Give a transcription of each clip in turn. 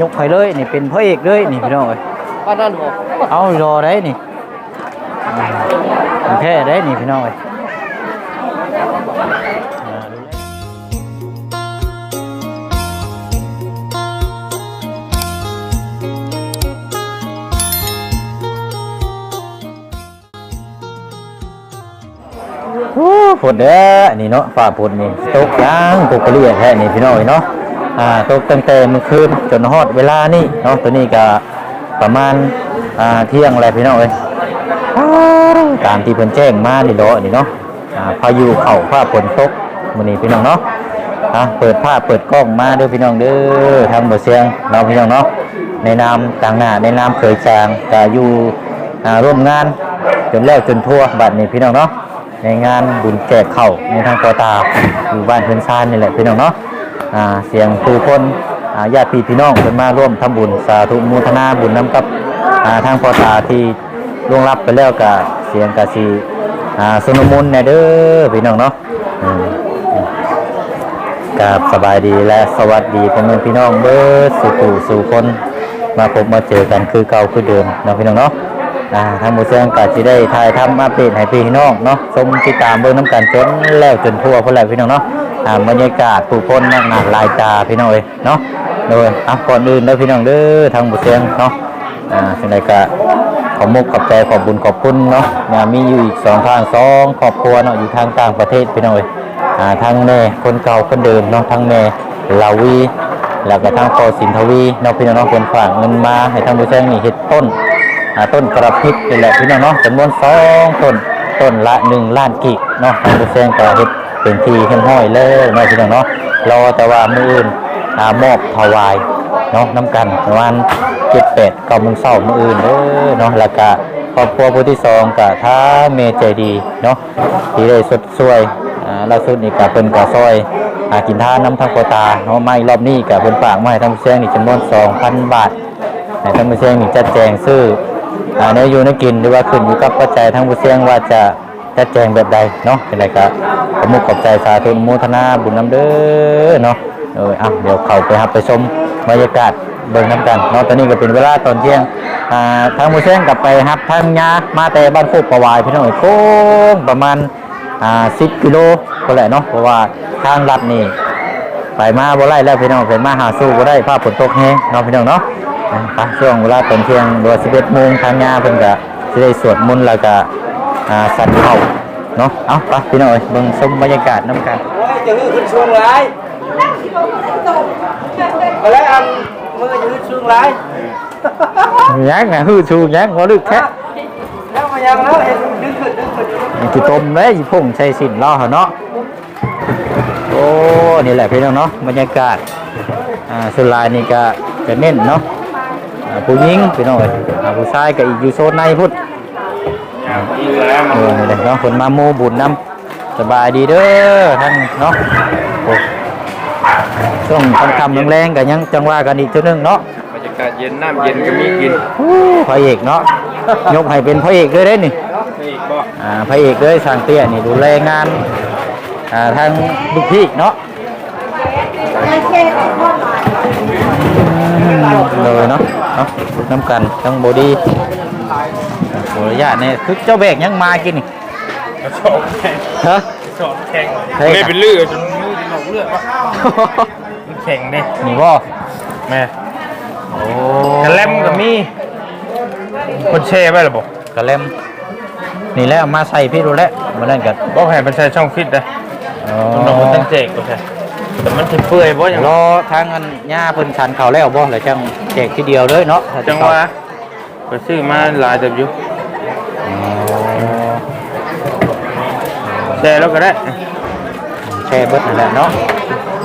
ยกให้เลยนี่เป็นพระเอกเลยนี่พี่น้องเอ้ยบ้านนั่นบ่เอารอได้นี่โอเคได้นี่พี่น้องเอ้ยอ่าดูแลโอ้ฝนเด้อนี่เนาะฝ่าฝนนี่ตกยางตกกระเรียแท้นี่พี่น้องเอ้ยเนาะ อ่าตกตั้งแต่มื่อคืนจนฮอดเวลานี่เนาะตัวนี้ก็ประมาณอ่าเที่ยงอะไรพี่น้องเอ้ยตามที่เพิ่นแจ้งมานี่เนาะนี่เนาะอ่าพายุเข้าฟ้าฝนตกมื้อนี้พี่น้องเนาะอะเปิดภาพเปิดกล้องมาเด้อพี่น้องเด้อทางบ่เสียงเราพี่น้องเนาะในนามต่างหน้าในนามเคยจางก็อยู่อ่าร่วมงานจนแล้วจนทั่วบัดนี้พี่น้องเนาะในงานบุญแจกข้าในทางปอตาอยู่บ้านเพิ่นซานนี่แหละพี่น้องเนาะ เสียงผู้คนญาติพี่น้องเพิ่นมาร่วมทำบุญสาธุโมทนาบุญนํกับทางปอตาที่ล่วงรับไปแล้วกับเสียงกะสีสนุมุนแน่เด้อพี่น้องเนาะกับสบายดีและสวัสดีพ่อแม่พี่น้องเบิดสู่ตู่สู่คน มาพบมาเจอกันคือเก่าคือเดิมนะพี่น้องเนาะ อ่าทางหมูเซียงกะสิได้ถ่ายทำอัปเดตให้พี่น้องเนาะชมติดตามเบิ่งน้ำกันจนแล้วจนทั่วพุ่นแหละพี่น้องเนาะอ่าบรรยากาศผู้คนนั่งหนาลายตาพี่น้องเอ้ยเนาะโดยอะก่อนอื่นเด้อพี่น้องเด้อทางหมูเซียงเนาะอ่าสิ่งใดก็ขอมุกขอบใจขอบบุญขอบคุณเนาะนะมีอยู่อีกสองทางสองครอบครัวเนาะอยู่ทางต่างประเทศพี่น้องเอ้ยอ่าทางแม่คนเก่าคนเดิมเนาะทางแม่ลาวีแล้วก็ทางพอสินทวีเนาะพี่น้องเนาะคนฝากเงินมาให้ทางผู้แจ้งนี่เฮ็ดต้น ต้นกระพริบนี่แหละพี่น้องเนาะจำนวนสองต้นต้นละหนึ่งล้านกิเนาะทางผู้แจ้งก็เฮ็ดเป็นทีเข้มห้อยเลยเนาะพี่น้องเนาะรอแต่ว่ามืออื่นอ่ามอบถวายเนาะน้ำกันประมาณเจ็ดแปดเก้าโมงเช้ามืออื่นเด้อเนาะแล้วก็ครอบครัวผู้ที่สองก็ท้าเมใจดีเนาะที่ได้สดสวยอ่าล่าสุดนี่ก็เพิ่นก็ซอยหากินท่าน้ำทางโคตาเนาะไม่รอบนี้ก็เพิ่นฝากไมาให้งเสียงนี่จำนวน2,000บาทให้ทางเสียงนี่จัดแจงซื้อ อ่าเนื้ออยู่เนื้อกินหรือว่าขึ้นอยู่กับปัจจัยทางผู้เสียงว่าจะจัดแจงแบบใดเนาะเป็นไรก็ขอมุกขอบใจสาธุอนุโมทนาบุญน้ำเด้อเนาะเอออะเดี๋ยวเข้าไปครับไปชมบรรยากาศเบิ่งน้ำกันเนาะตอนนี้ก็เป็นเวลาตอนเที่ยงอ่าทางหมูเส้นกลับไปครับทางยามาแต่บ้านโคกประวายพี่น้องโค้งประมาณอ่าสิบกิโลก็แหละเนาะเพราะว่าทางลัดนี่ไปมาบ่ไล่แล้วพี่น้องไปมาหาสู้บ่ได้ภาพฝนตกแฮงเนาะพี่น้องเนาะ อะไปช่วงเวลาตอนเที่ยงโดย11โมงทางยาเพิ่นก็สิได้สวดมนต์แล้วก็อ่าสันเข้าเนาะเอาไปพี่น้องเอ้ยเบิ่งชมบรรยากาศน้ำกันโอ้ยจะฮือขึ้นช่วงร้ายไปแล้วอันมือจะฮือช่วงร้ายยักษ์นะฮือชูยักษ์หัวลึกแท้แล้วมายังแล้วเห็นดึงขึ้นดึงขึ้นอยู่นี่คือต้มเลยอีพุ่งใส่สินล่อเหรอเนาะโอ้นี่แหละพี่น้องเนาะบรรยากาศอ่าสุดลายนี่ก็จะเน้นเนาะอ่า ผู้หญิงพี่น้องเอ้ยอ่าผู้ชายก็อีกอยู่โซนในพุ่นเออนี่แหละเนาะคนมาโมบุญน้ำสบายดีเด้อท่านเนาะโอ้ช่วงค่ำๆแรงๆก็ยังจังว่ากันอีกเท่านึงเนาะบรรยากาศเย็นน้ำเย็นก็มีกินอู้พระเอกเนาะยกให้เป็นพระเอกเลยได้นี่นี่บ่อ่าพระเอกเลยสร้างเตี้ยนี่ดูแลงานอ่าทางลูกพี่เนาะ เลยเนาะเนาะน้ำกันทั้งบอดี้ขออนุญาตเนี่ยคือเจ้าแบกยังมากินนี่สอบแข่งฮะสอบแข่งเฮ้ยไม่เป็นเลือดจนมือจะหนอกเลือดวะมันแข่งดินี่บ่แม่โอ้กระเล่มก็มีคนแช่ไว้หรอบอกกระเล่มนี่แหล้วมาใส่พี่ดูแลวมาเล่นกันบอกให้มันใช้ช่องฟิตนะอ๋อต้องนอนตั้งเจกก็ใช่ แต่มันถิเปื่อยบ่อย่างรอทางอันย่าเพิ่นชันเขาแล้วบ่เลยจังแจกทีเดียวเลยเนาะถ้าจะจังเข้าหวะไปซื้อมาหลายแต่อยู่อ๋อแช่แล้วก็ได้แช่เบิดนั่นแหละเนาะ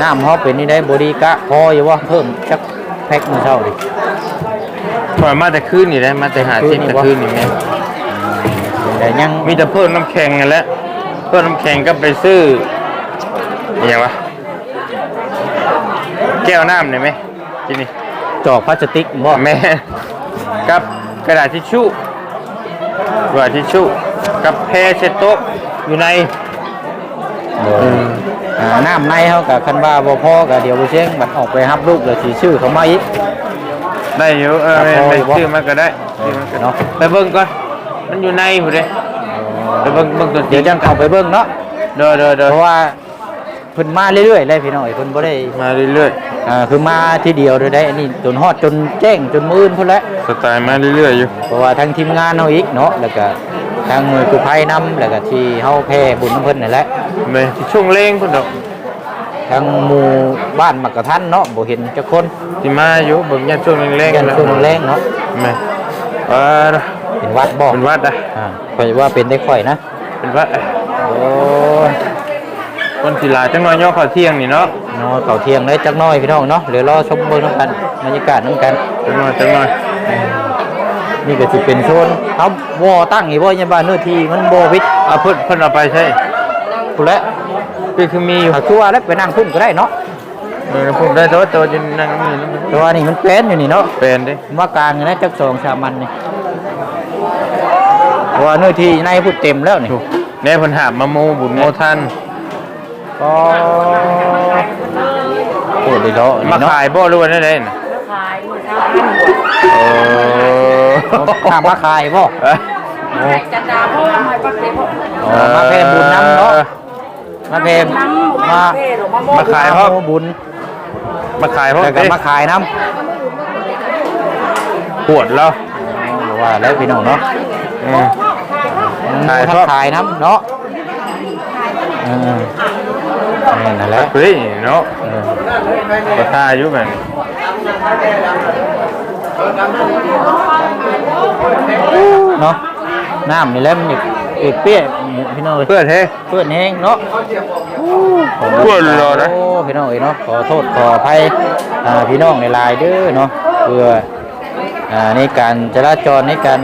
น้ำเฮาเป็นนี่ได้บอดี้กะพออยู่ว่าเพิ่มจักแพ็คมื้อเช้าดิปล่อยมาแต่คืนนี่ได้มาแต่หาชิปแต่คืนนี่แม่แต่ยังมีแต่เพิ่มน้ำแข็งกันแหล้วเพิ่มน้ำแข็งก็ไปซื้ออหย่างวะ แก้วน้ำได้ไหมที่นี่จอกพลาสติกบ่แม่กับกระดาษทิชชู่กระดาษทิชชู่กับแพรเช็ดโต๊ะอยู่ในเอออ่าน้ำในเฮาก็คันว่าบ่พอก็เดี๋ยวบ่เชียงบัดออกไปรับลูกแล้วสิชื่อเขามาอีก ได้อยู่เออครับไปพอไปอยู่บ่ซื้อมาก็ได้ซื้อมาก็เนาะไปเบิ่งก่อนมันอยู่ในพุ่นเด้ไปเบิ่งเบิ่งตัวจริเดี๋ยวจังเข้าไปเบิ่งเนาะ เด้อเด้อเด้อเพราะว่า เพิ่นมาเรื่อยๆเลยพี่น้องเพิ่นบ่ได้มาเรื่อยอ่าคือมาทีเดียวเลยได้อันนี้จนฮอดจนแจ้งจนมื้ออื่นพุ่นแหละๆสไตล์มาเรื่อยๆอยู่ เพราะว่าทั้งทีมงานเฮาอีกเนาะแล้วก็ทางหน่วยกู้ภัยนำแล้วก็ที่เฮาแพ้บุญน้ำเพิ่นนั่นแหละไปที่ช่วงเร่งพุ่นดอกทางหมู่บ้านมักกะทันเนาะบ่เห็นจักคนสิมาอยู่เบิ่งยามช่วงเร่งๆยันแล้วช่วงแรงเนาะแม่เออเป็นวัดบ่เป็นวัดอะอ่าข่อยว่าเป็นได้ข่อยนะเป็นวัดอะโอ้ย คนสิหลายจังน้อยย่อข้าวเที่ยงนี่เนาะเนาะเก่าเที่ยงเลยจักหน้อยพี่น้องเนาะเดี๋ยวรอชมเบิ่งนํกันบรรยากาศนํกันจังน้อยจังน้อยนี่ก็สิเป็นโซนเอาวอตั้งอีบ่ยังบ้านเนื้อที่มันบ่วิดเอาเพิ่นเพิ่นเอาไปใช่พุ่นแหละคือคือมีอยู่ถ้าคือว่าแล้วไปนั่งพุ่นก็ได้เนาะเออผมได้ตัวตัวจนนั่งนี่แล้วมันแต่ว่านี่มันเป็นอยู่นี่เนาะเป็นเด้มากลางอยู่นะจักสองสามมันนี่เพราะว่าเนื้อที่ในพูดเต็มแล้วนี่ถูกแน่เพิ่นหาบมาโมบุญโมทัน ก็โอ้ดีเนาะมานี่เนาะขายบ่หรู้ว่าได้ได้น่ะขายมือเช้าพันหัวเออข้ามมาขายบ่เอ้ยขายจันดาเพราะว่าไม่ปักเสพอ๋อมาแพงบุญน้ำเนาะ มาแพงน้ำมาเพ่หรือมะม่วงมาขายเพราะโอ้บุญมาขายเพราะแล้วก็เด้มาขายน้ปวดแล้วำบอกว่าแล้วพี่น้องเนาะอืมขายทั้เพราะงขายน้ำเนาะเออ นี่นั่นแหละเฮ้ยเนาะเออราคาอยู่แม่นเนาะน้ำนี่แหละมันอีกอีกเปี้ยพี่น้องเอ้ยเพื่อเท่เพื่อนแห้งเนาะเพื่อนรอนะโอ้พี่น้องเอ้ยเนาะขอโทษขออภัยอ่าพี่น้องในลายเด้อเนาะเพื่ออ่าในการจราจรในการ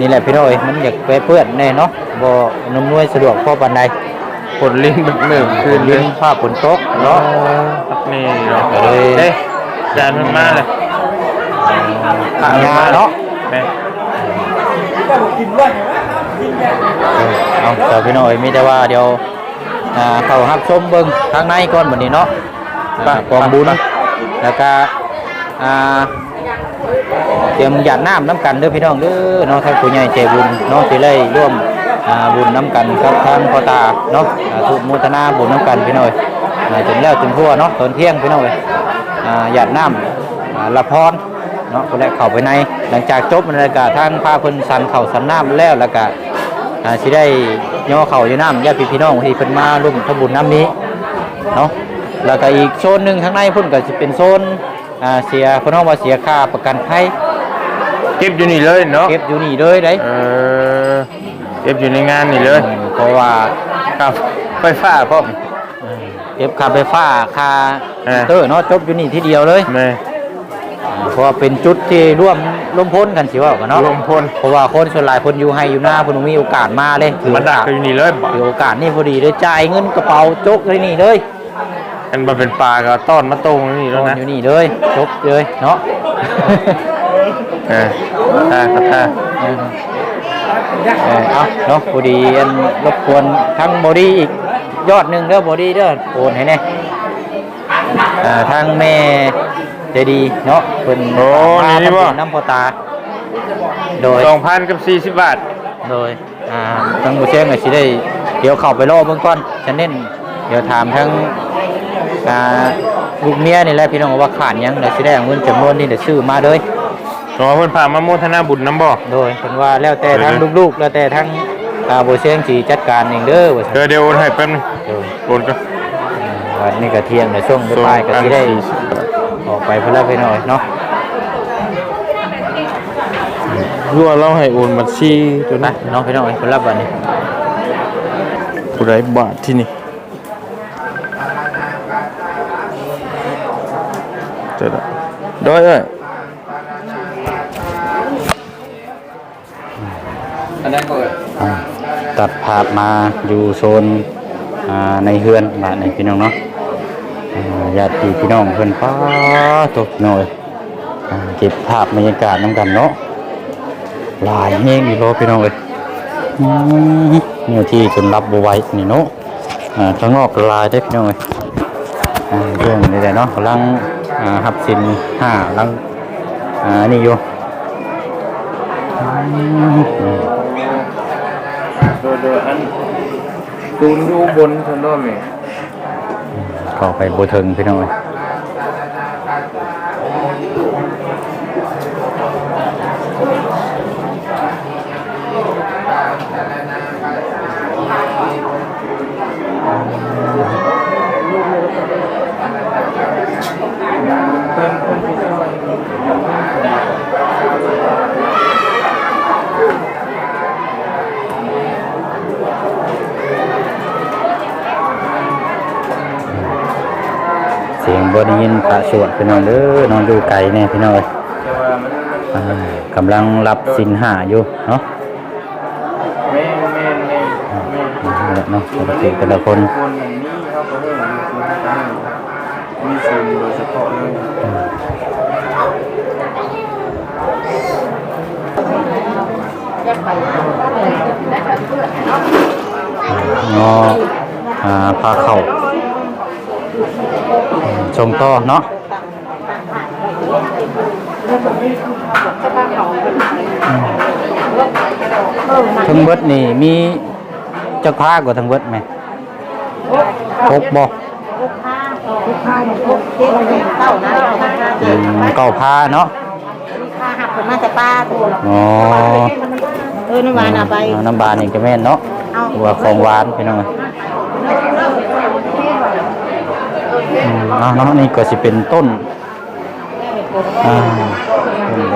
นี่แหละพี่น้องเอ้ยมันอยากไปเปื้อนแน่เนาะบ่นุ่มนวยสะดวกพอปานใด ผลลิ้นแบบเมื่อคืนลิ้ลิ้นนผ้าฝนตกเนาะ นี่เนาะเอ้ยเฮ้ยจานมันมาเลยขายาเนาะแม่เอาเดี๋ยวพี่น้องเอ้ยมีแต่ว่าเดี๋ยวอ่าเข้ารับชมเบิ่งทางในก่อนบัดนี้เนาะอ่ากองบุญแล้วก็อ่าเตรียมหยาดน้ำน้ำกันเด้อพี่น้องเด้อเนาะท่านผู้ใหญ่ใจบุญเนาะสิได้ร่วมอ่า บุญน้ำกันครับทางพ่อตาเนาะอ่าทุกโมทนาบุญน้ำกันพี่น้อยอ่าจนแล้วจนทั่วเนาะตอนเที่ยงพี่น้อยอ่าหยาดน้ำอ่าละพรเนาะคนแรกเข้าไปใน หลังจากจบมันก็ทางพาเพิ่นสันเข่าสันน้ำแล้วแล้วก็อ่าสิได้ย่อเข่าอยู่น้ำญาติพี่น้องที่เพิ่นมาร่วมทำบุญน้ำนี้เนาะแล้วก็อีกโซนหนึ่งข้างในเพุ่นก็จะเป็นโซนอ่าเสียเพิ่นเฮาว่าเสียค่าประกันภัยเก็บอยู่นี่เลยเนาะเก็บอยู่นี่เลยได้ เออเก็บอยู่ในงานนี่เลย เพราะว่าครับไฟฟ้าพร้อม เก็บค่าไฟฟ้าค่าเออ เตอร์เนาะจบอยู่นี่ทีเดียวเลยแม่เพราะว่าเป็นจุดที่ร่วมร่วมพ้นกันสิว่ากันเนาะรวมพลเพราะว่าคนส่วนหลายคนอยู่ให้อยู่หน้าเพิ่นบ่มีโอกาสมาเลยถือมาโอดักกาสกันอยู่นี่เลยบ่ถือโอกาสนี่พอดีเลยจ่ายเงินกระเป๋าจกเลยนี่เลยกันมาเป็นปลาก็ต้อนมาตรงนี่นแล้วอนนะอยู่นี่เลยจบเลยเนาะ เออท่าท่าเออ เออเอาเนาะพอดีอันรบกวนทั้งบอดี้อีกยอดหนึ่งเด้อบอดี้เด้อโอนให้แน่อ่าทางแม่ใจดีเนาะเพิ่นโอ้มานี่ทำบ่บุญน้ำพอตา โดยสองพันกับสี่สิบบาท โดยอ่าทางบุเชงก็สิได้เดี๋ยวเข้าไปรอเบิ่งก่อนฉันเน้นเดี๋ยวถามทั้งอ่าลูกเมียนี่แหละพี่น้องว่าขาดหยังเดี๋ยวสิได้เอาเงินจำนวนนี้เดี๋ยวซื้อมาเลย รอเพิ่นพามาโมทนาบุญน้ำบ่โดยเพิ่นว่าแล้วแต่เดี๋ยวทั้งนะลูกๆ แล้วแต่ทั้งอ่าบุเชงสิจัดการเองเด้อว่าซั่นเดี๋ยวเดี๋ยวโอนให้แป๊บนึงโดยโอนก็อ่าวันนี้ก็เที่ยงในช่วงบ่ายๆก็สิได้สี่สิบบาทออกไปเพิ่นแล้วไปหน่อยเนาะรั่วเราให้โอนบัญชีตัวไปนั้นน้องพี่น้องเพิ่นรับบัดนี้ผู้ใดบาทที่นี่เจะได้ได้เอ้ย อันนั้นก็อ่าตัดภาพมาอยู่โซนอ่าในเฮือนบ้านนี่พี่น้องเนาะอ่าญาติพี่น้องเพิ่อนป้าตกหน่อยอ่าเก็บภาพบรรยากาศนํกันเนาะหลายแฮงอีโลพี่น้องเอ้ยอืมเนื้อที่จนรับบ่ไหวนี่เนาะอ่าข้างนอกลายได้อพี่น้องเอ้ยอ่าเรื่องนี้แหละเนาะกำลังอ่าหับสินห้าลังอ่านี่อยู่ ตูนอยู่บนเพิ่นด้วยแม่ข้าไปบูถึงพี่น้องเอ้ยเพิ่นเพิ่นสิช่วย เสียง บ่ได้ยินพระสวดพี่น้องเด้อนอนอยู่ไกลแน่พี่น้องเอ้ยกำลังรับสินหาอยู่เนาะแม่แม่แม่แม่นั่นแหละเนาะปกติแต่ละคนคนอย่างนี้เขาก็ให้มีคนโดยเฉพาะเลยงออ่าพาเข่า ชมต่อเนาะทั้งเบิดนี่มีจักพากว่าทั้งเบิดไหมพกบ่เต้านะอืมเก่าพาเนาะข้าหักผมมาแต่ป้าตัวอ๋อเออน้ำหวานเอาไปน้ำบานนี่ก็แม่นเนาะเอาตัวของหวานพี่น้อง อืมเอานาะนี่ก็สิเป็นต้นอ่า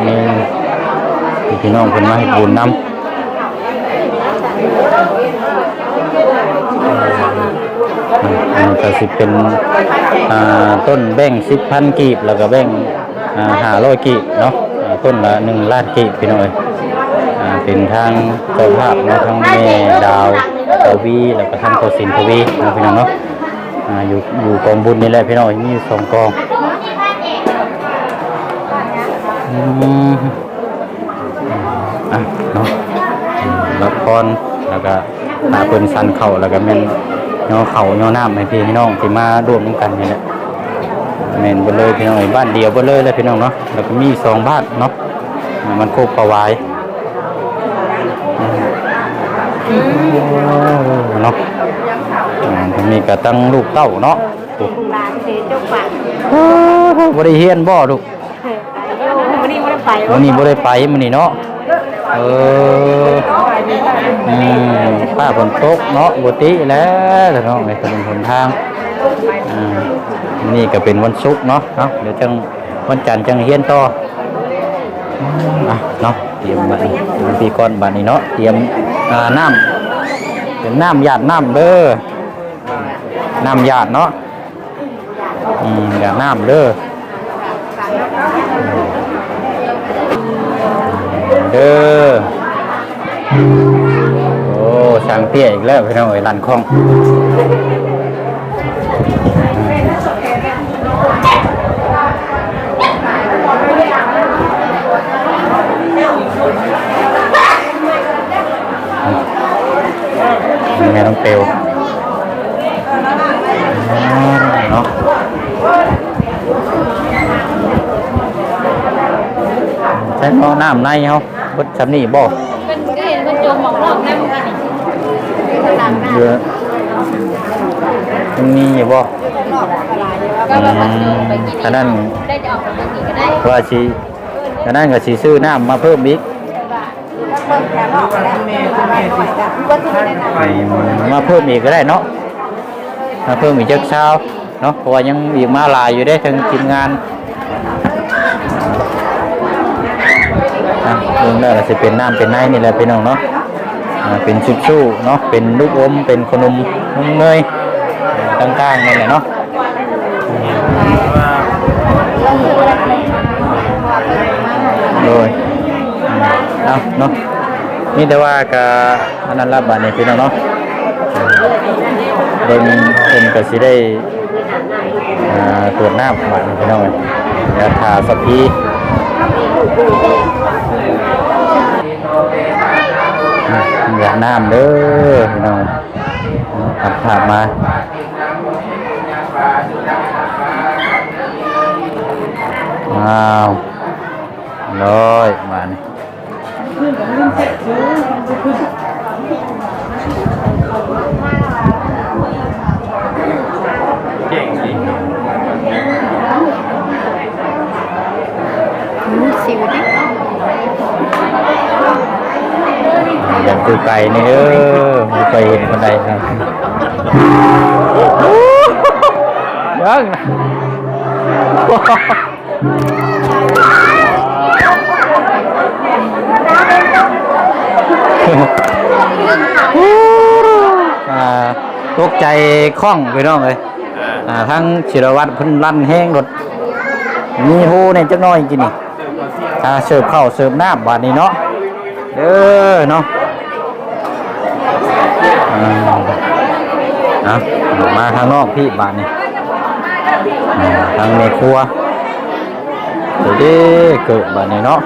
นี่พี่น้องเพิ่นมาให้บุญน้ำอันก็สิเป็นต้นแบ่งสิบพันกีบแล้วก็แบ่งหาร้อยกีบเนาะต้นละหนึ่งล้านกีบพี่น้อยเป็นทางเจ้าภาพนาะทางแม่ดาวทวีแล้วก็ทางโคสินทวีเนะพี่น้องเนาะ อ่าอยู่อยู่กองบุญนี่แหละพี่น้องมีสองกองอืมอะเนาะรับพรแล้วก็หาเพิ่นสันเข่าแล้วก็แม่นย่อเข่าย่อน้ำให้พี่น้องที่มาร่วมกันนี่แหละแม่นบ่เลยพี่น้องบ้านเดียวบ่เลยเลยพี่น้องเนาะแล้วก็มีสองบ้านเนาะมันโคกประวาย อ่าก็มีก็ตั้งลูกเต้าเนาะโอ้หลานเสียเจ้าป่าบ่ได้เฮียนบ่ลูกวันนี้ไม่ได้ไปวันนี้บ่ได้ไปมื้อนี้เนาะเอออืมป้าฝนตกเนาะบ่ติแล้วเนาะในถนนหนทางอ่ามื้อนี้ก็เป็นวันศุกร์เนาะเนาะเดี๋ยวจังวันจันทร์จังเฮียนต่ออะเนาะเตรียมบัดนี้ปีก่อนบัดนี้เนาะเตรียมอ่าน้ำเป็นน้ำหยาดน้ำเด้อ น้ำหยาดเนาะอืมหยาน้ำเด้อเด้อโอ้ช่างเตี้ยอีกแล้วพี่น้องเอ้ยลันคองแม่ต้องเปลวอ๋อเนาะใช้เพราะ น้ำในเขาบดชำนี่บ่เป็นก็เห็นมันจมหมองนอกนั่นกันหลังหน้าเยอะมีอยู่บ่ก็แบบว่าไปกินฉะนั้นได้จะออกไปกินก็ได้ว่าสิฉะนั้นก็สิซื้อน้ำมาเพิ่มอีกเพิ่มแค่รอบแล้วว่าที่ได้นะมาเพิ่มอีกก็ได้เนาะมาเพิ่มอีกจักเช้าเนาะเพราะว่ายังอีกมาหลายอยู่ได้ทั้งทีมงาน อะเรื่องแรกก็จะเป็นน้ำเป็นไนนี่แหละพี่น้องเนาะอ่าเป็นชุดชู่เนาะเป็นลูกอมเป็นขนมนมเนยต่างๆนี่แหละเนาะโดยเอาเนาะนี่แต่ว่าก็อันนั้นรับบาดนี้พี่น้องเนาะเบิ่งเพิ่นก็สิได้ตรวจหน้ำบาดพี่น้องเอ้ยยวทาสัก ทีอือย่าน้ำเด้อพี่น้องอ่าตัดภาพมาอ้าวร้อยมานี่ เก่งดี สิวดิ อย่างคือไก่นี่เออมีเคยเห็นคนใดครับยังนะอ่าตกใจคล่องไปน้องเลยอ่าทั้งศิรวัตรพิ่นลั่นแห้งรถมีโฮเนี่ยจักน้อยกินนี่อ่าเสิร์ฟข้าวเสิร์ฟน้ำบาดนี้เนาะเด้อเนาะ มาทางนอกพี่บาดนี้อ่าทางในครัวเดี๋ยวดิเกิดบาดนี้เนาะ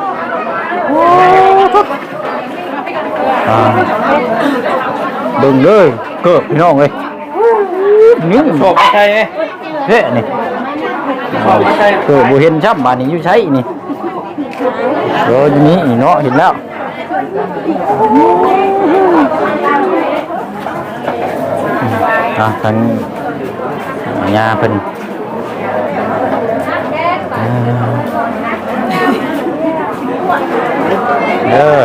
เดึงเลยเกิดพี่น้องเลยนี่โชคไม่ใช่ไหมเฮ้นี่เกิดบุเห็นชับบาดนี้อยู่ใช้นี่เอออยู่นี่นี่เนาะเห็นแล้ว อะทางยาเพิ่นอ่าเด้อ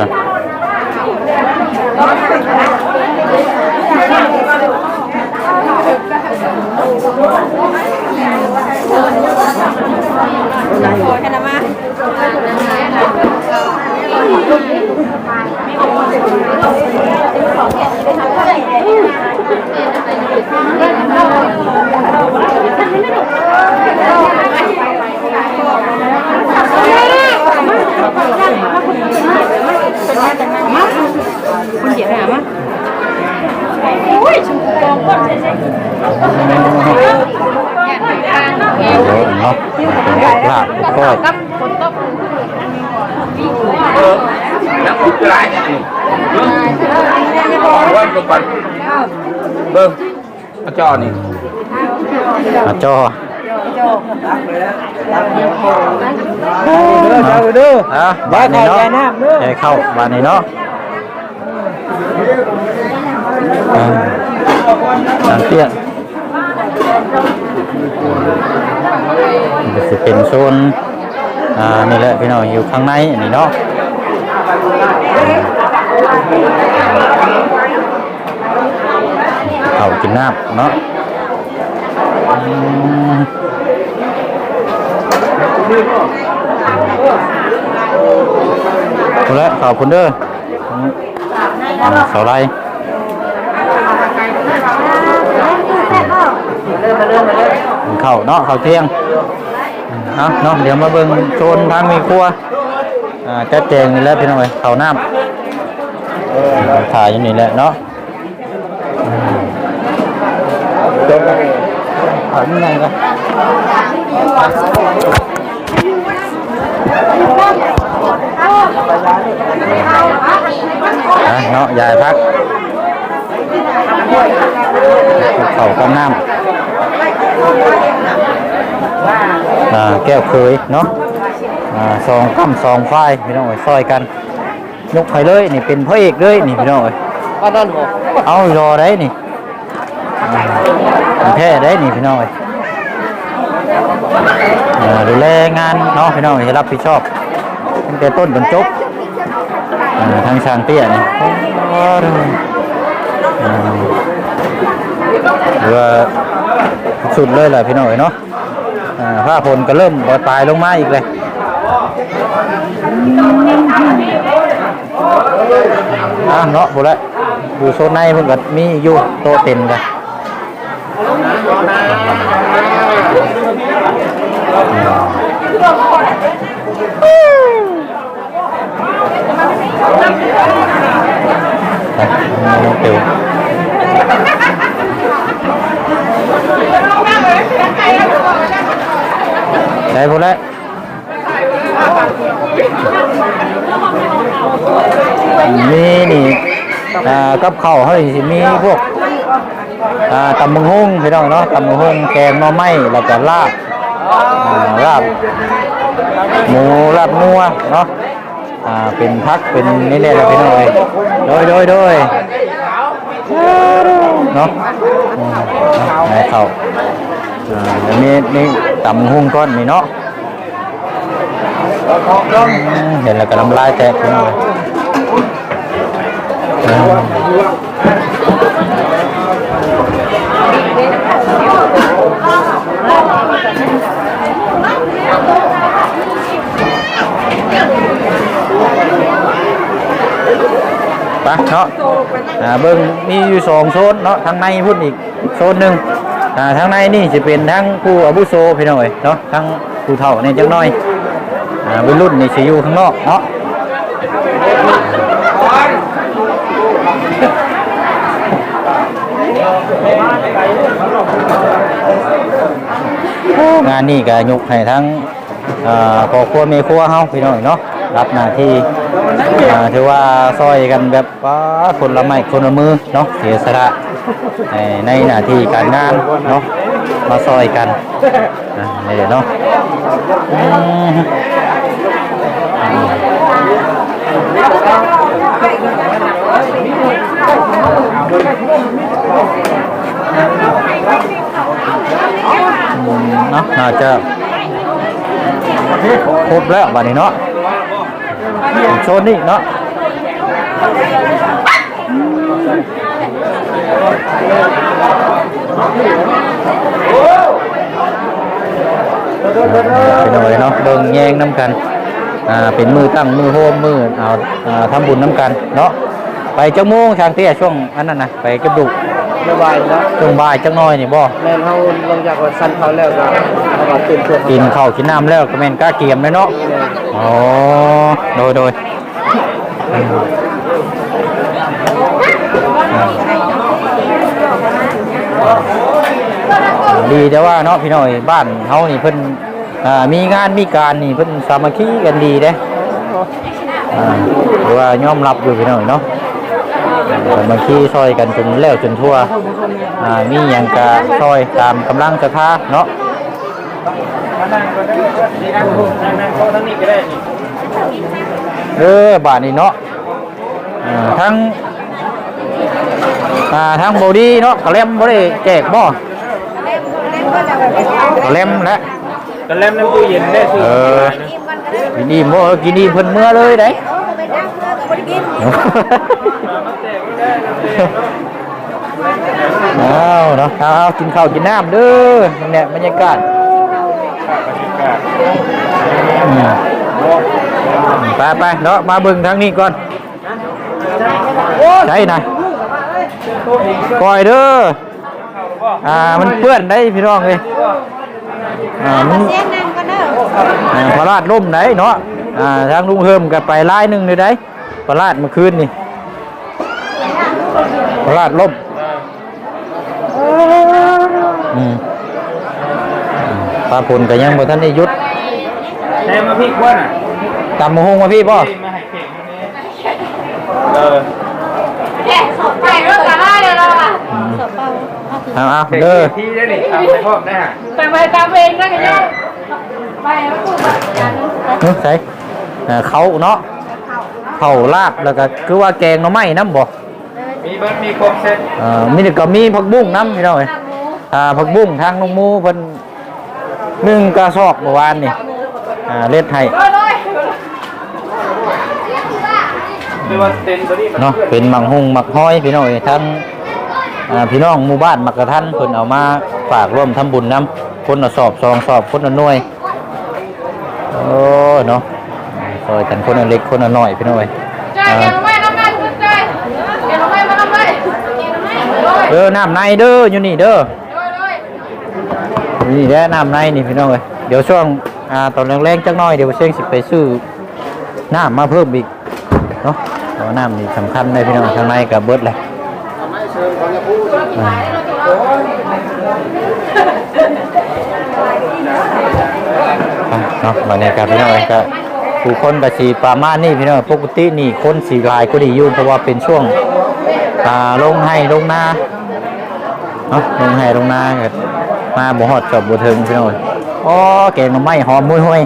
กันนะมาคุณเดี๋ยวหามาโอ้ยชมพูกองก้นใช่ไหมเดี๋ยวเนาะลาบก็กับคนตกนักอุจจาระเนี่วันก่อนเบิ้งอาจอนี่อาจอเด้อเด้อเด้ออะบาน นี้เนาะใจเข้าบานนี้เนาะอ่าตามเตี้ยนมันจะเป็นโซนอ่านี่แหละพี่น้องอยู่ข้างในอันนี้เนาะ เขากินน้ำเนาะคุณแล้วขอบคุณเด้ออ่าเสาไรเข้าเนาะเข้าเที่ยงเอาเนาะเดี๋ยวมาเบิ่งโซนทางมีครัวอ่าจัดแจงนี่แหละพี่น้องเอ้ยเข้าน้ำถ่ายอยู่นี่แหละเนาะ ถ่ายยังไงกันอะเนาะยายพักเข้ากับน้ำอ่าแก้วเคยเนาะอ่าสองกั้มสองฝ้ายพี่น้องเอ้ยซอยกัน ยกไปเลยนี่เป็นพระเอกเลยนี่พี่น้องเอ้ยป้านั่นหัวเอารอได้นี่อ่าเป็น แพ้ได้นี่พี่น้องเอ้ยดูแลงานเนาะพี่น้องเอ้ยให้รับผิดชอบตั้งแต่ต้นจนจบทางช่างเตี้ยนี่หรือว่าสุดเลยแหละพี่น้องเอ้ยเนาะผ้าฝนก็เริ่มปลายลงมาอีกเลยอะเนาะบุละอยู่โซนในเพิ่นก็มีอยู่โตเต็มกัน น้องเตียวใช่บุละมีนี่อ่กับเข้าเฮ้ยสิมีพวกตำบังฮุงพี่น้องเนาะตำบังฮุงแกงหน่อไม้แล้วก็ลาบลาบหมูลาบนัวเนาะ อ่าเป็นพักเป็นนี่แหละพี่น้องเอ้ยโดยโดยโดยเนาะอืมเอาให้เข้าอ่าเดี๋ยวนี้นี่ตำหุ้งก้อนนี่เนาะอืมเห็นแล้วก็น้ำลายแตกพี่น้องเอ้ย อ่า ไปเนาะอ่าเบิ่งมีอยู่สองโซนเนาะทางในพุ่นอีกโซนหนึ่งอ่าทางในนี่จะเป็นทั้งผู้อาวุโสพี่น้อยเนาะทั้งผู้เฒ่าเนี่ยจังน้อยอ่าวัยรุ่นนี่สิอยู่ข้างนอกเนาะงานนี่ก็ยกให้ทั้งอ่าครอครัวแม่ครัวเฮาพี่น้อยเนาะ รับหน้าที่อ่าถือว่าซอยกันแบบว่าคนละไม้คนละมือเนาะเสียสละในในหน้าที่การงานเนาะมาซอยกันนี่เดี๋ยเนาะอืมเนาะน่าจะครบแล้ววันนี้เนาะ โซนนี่เนาะเป็นอะไรเนาะเบิ่งแยงน้ำกันอ่าเป็นมือตั้งมือโฮมมือเอาอ่าทำบุญน้ำกันเนาะไปจังโมงทางเตี้ยช่วงอันนั้นนะไปก็บดุสบายแล้วช่วงบ่ายจังน้อยนี่บ่แม่นเฮาลงจากว่าสั้นเขาแล้วก็เอามาตื่นตัวกินข้าวกินน้ำแล้วก็แม่นกล้าเกียมเลยเนาะ อ๋อโดยโดยดีแต่ว่าเนาะพี่น้อยบ้านเฮานี่เพิ่นอ่ามีงานมีการนี่เพิ่นสามัคคีกันดีเด้อ่าถือว่ายอมรับอยู่พี่น้อยเนาะสามัคคีซอยกันจนแล้วจนทั่วอ่ามีหยังก็ซอยตามกำลังศรัทธาเนาะ เออบาทนี่เนาะอ่าทั้งอ่าทั้งบอดี้เนาะกระเล่มบ่ได้แจกบ่กระเล่มและตอนแรกในตู้เย็นได้ซื้อเออกินอิ่มบ่เออกินอิ่มเพิ่นเมื่อเลยได้เอาเนาะเอากินข้าวกินน้ำเด้อนั่นแหละบรรยากาศอืม ไปไปเนาะมาเบิ่งทางนี้ก่อนใช่นะก่อยเด้ออ่ามันเปื้อนได้พี่น้องเลยอ่ามันเสียงนั่งกันเด้ออ่าพระราชล่มไหนเนาะอ่าทางลุงเฮิมกับไปไล่หนึ่งเลยได้พระราชเมื่อคืนนี่พระราชล่มอืมอืม ปลาผลก็ยังบ่ทันได้หยุดแทนมาพี่ควนอะตำมะฮงมาพี่ป่ะพี่มาให้เก่งคนนี้เออแค่สอบไปแล้วก็ได้เลยเราอะเอาเอาเก่งเด้อที่ได้หนิทำให้พ่อได้ฮะไปไปตามเองนะกันเนาะไปแล้วพูดว่าอย่างนั้นเฮ้ยใส่เอ่อเขาเนาะเผาลาบแล้วก็คือว่าแกงหน่อไม้น้ำบ่มีเบิร์ดมีครบเซ็ตเอ่อมีแต่ก็มีผักบุ้งน้ำพี่น้อยอ่าผักบุ้งทางน้องหมูเพิ่น หนึ่งกระสอบเมื่อวานนี่อ่าเล็ดให้คือว่าเต็นตัวนี้มันเนาะเป็นหมักฮุงหมักห้อยพี่น้อยทั้งอ่าพี่น้องหมู่บ้านมักกะทันเพิ่นเอามาฝากร่วมทำบุญน้ำคนละสอบสองสอบคนละหน่วยโอ้เนาะซอยกันคนละเล็กคนละน้อยพี่น้อยใจเย็นไม่น้ำมันคุณใจเย็นไม่มาทำไรเย็นไม่เลยเด้อน้ำในเด้ออยู่นี่เด้อเลย นี่แหละน้ำในนี่พี่น้องเอ้ยเดี๋ยวช่วงอ่าตอนแรงๆจักหน่อยเดี๋ยวเชียงสิไปซื้อน้ำมาเพิ่มอีกเนาะเพราะน้ำนี่สำคัญเลยพี่น้องข้างในกับเบิดเลยอ่าอะเนาะบรรยากาศพี่น้องก็ผู้คนก็สีประมาณนี้พี่น้องปกตินี่คนสีลายก็ดีอยู่เพราะว่าเป็นช่วงอ่าลงให้ลงหน้าเนาะลงให้ลงหน้าก็ มาบ่ฮอดจอบบ่ถึงพี่น้องเอ้ยอ๋อแกงหน่อไม้หอมมุ้ยห้วย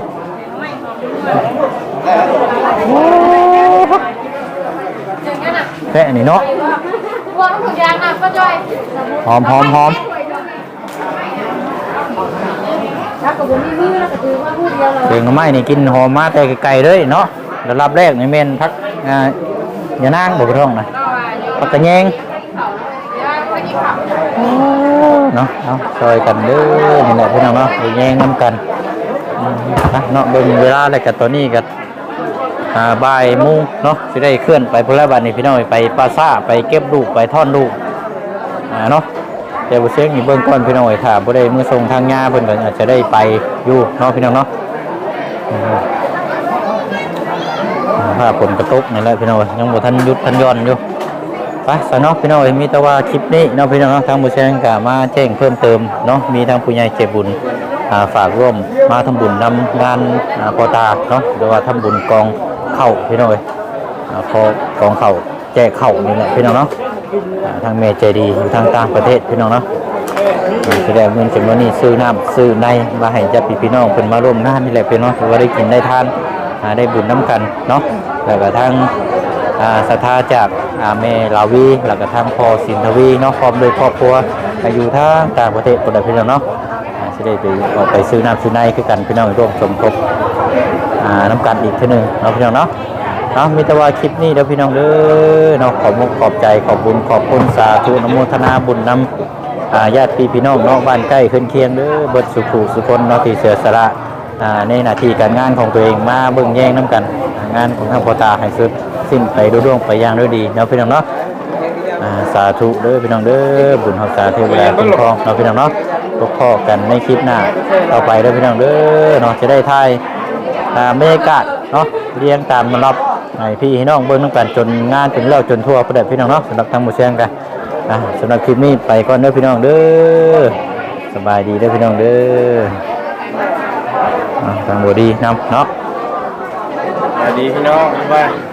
แค่นี้เนาะวางถุงยางนะป้าจอยหอมหอมหอมถ้ากับผมมีมือแล้วก็ถือว่าพูดเดียวเลยแกงหน่อไม้นี่กินหอมมาแต่ไกลๆเลยเนาะระดับแรกนี่แม่นพักอ่าอย่านางบ่กระท่องนะพักกระแยง เนาะเอาซอยกันเด้อนี่แหละพี่น้องเนาะไปแย่งน้ำกันนะเนาะเบิ่งเวลาแล้วกับตัวนี้กับอ่าบ่ายโมงเนาะสิได้เคลื่อนไปพลบัดนี้พี่น้องไปปลาซ่าไปเก็บลูกไปท่อนลูกอ่าเนาะแต่บ่เสียงนี่เบิ่งก่อนพี่น้องถ้าบ่ได้มือส่งทางญาเพิ่นก็อาจจะได้ไปอยู่เนาะพี่น้องเนาะอืมถ้าฝนกระตุกนี่แหละพี่น้องยังบ่ทันยุดทันย่อนอยู่ สนอกพี่น้องเอ้ยมีแต่ว่าคลิปนี้เนาะพี่น้องทางบุญแชงกามาแจ้งเพิ่มเติมเนาะมีทางผู้ใหญ่เจ็บบุญาฝากร่วมมาทำบุญนำงานอ่าพอตาเนาะหรือว่าทำบุญกองเข้าพี่น้องเอ้ยอ่าพอกองเข้าแจกเข้านี่แหละพี่น้องเนาะทางเมเจดีอยู่ทางต่างประเทศพี่น้องเนาะแสดงเงินจำนวนนี้ซื้อน้ำซื้อในมาให้ญาติพี่น้องเป็นมาร่วมงานนี่แหละพี่น้องว่าได้กินได้ทานได้บุญน้ำกันเนาะแล้วก็ทาง ศรัทธาจากอ่าเมลาวีหลักกระทั่งพอสินทวีเนาะพร้อมโดวยครอบครัวอายุทางต่างประเทศคนใดพี่น้องเนาะอ่าสิได้ไปออกไปซื้อน้ำซื้อในคือกันพี่น้องร่วมสมทบน้ำกันอีกทีนึงเนาะพี่น้องเนาะเนาะมีแต่ว่าคลิปนี้เด้อพี่น้องเด้อเนาะขอบมุกขอบใจขอบบุญขอบคุณสาธุนโมทนาบุญนำญาติพี่พี่น้องเนาะบ้านใกล้เคืนเคียงเด้อเบิดสุขสุคนเนาะที่เสียสละอ่าในหน้าที่การงานของตัวเองมาเบิ่งแย่งน้ำกัน งานของทางพอตาให้สุด สิ้นไปด้วยดวงไปย่างด้วยดีเนาะพี่น้องเนาะสาธุเด้อพี่น้องเด้อบุญเฮาสาเทวดาคุ้มครองเนาะพี่น้องเนาะพบพ่อกันในคลิปหน้าต่อไปเด้อพี่น้องเด้อเนาะจะได้ทายาบรรยากาศเนาะเรียงตามมารับให้พี่ให้น้องเบิ่งน้ำกันจนงานจนแล้วจนทั่วประเด็พี่น้องเนาะสำหรับทางหมู่เชียงกันสำหรับคลิปนี้ไปก่อนเด้อพี่น้องเด้อสบายดีเด้อพี่น้องเด้อทางบดีนำเนาะสวัสดีพี่น้องบ๊ายบาย